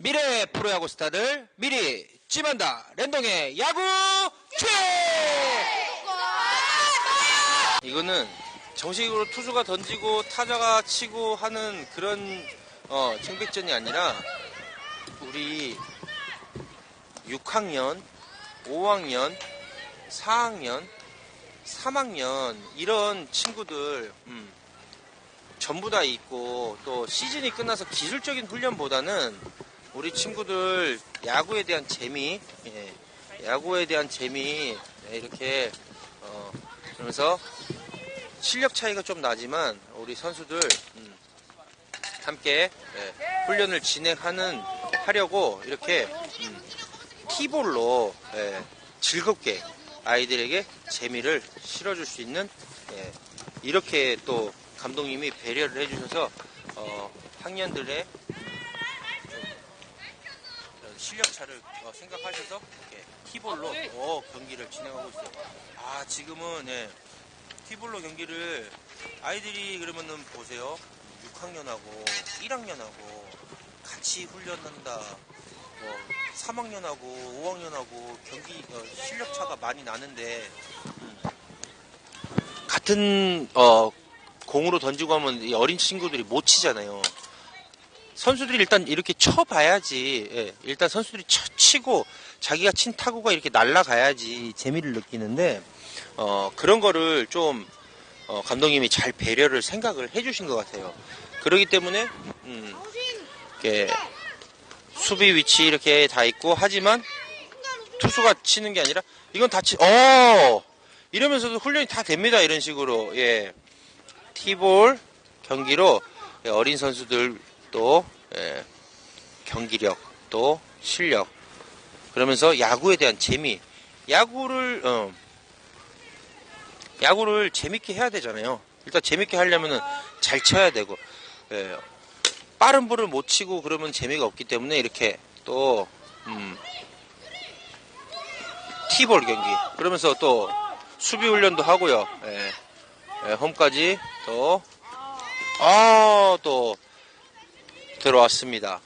미래 프로야구 스타들 미리 찜한다. 랜동의 야구 최! 이거는 정식으로 투수가 던지고 타자가 치고 하는 그런 어, 청백전이 아니라 우리 6학년, 5학년, 4학년, 3학년 이런 친구들 음, 전부 다 있고 또 시즌이 끝나서 기술적인 훈련보다는 우리 친구들 야구에 대한 재미, 예, 야구에 대한 재미 네, 이렇게 어, 그러면서 실력 차이가 좀 나지만 우리 선수들 음, 함께 예, 훈련을 진행하는 하려고 이렇게 음, 티볼로 예, 즐겁게 아이들에게 재미를 실어줄 수 있는 예, 이렇게 또 감독님이 배려를 해주셔서 어, 학년들의 좀 실력 차를 어, 생각하셔서 이렇게 티볼로 어, 경기를 진행하고 있어요. 아 지금은 예, 티볼로 경기를 아이들이 그러면은 보세요. 6학년하고 1학년하고 같이 훈련한다. 뭐 3학년하고 5학년하고 경기 어, 실력 차가 많이 나는데 음, 같은 어, 공으로 던지고 하면 이 어린 친구들이 못 치잖아요. 선수들이 일단 이렇게 쳐봐야지. 예, 일단 선수들이 쳐, 치고 자기가 친 타구가 이렇게 날아가야지 재미를 느끼는데 어, 그런 거를 좀 어, 감독님이 잘 배려를 생각을 해주신 것 같아요. 그러기 때문에 음, 이렇게 수비 위치 이렇게 다 있고 하지만 투수가 치는 게 아니라 이건 다 치. 어 이러면서도 훈련이 다 됩니다. 이런 식으로 예 티볼 경기로 예, 어린 선수들 또 예, 경기력 또 실력 그러면서 야구에 대한 재미 야구를 어, 야구를 재밌게 해야 되잖아요. 일단 재밌게 하려면은 잘 쳐야 되고 예, 빠른 볼을 못 치고 그러면 재미가 없기 때문에 이렇게 또 음, 티볼 경기 그러면서 또 수비 훈련도 하고요. 예, 예, 홈까지 또 아, 또 들어왔습니다.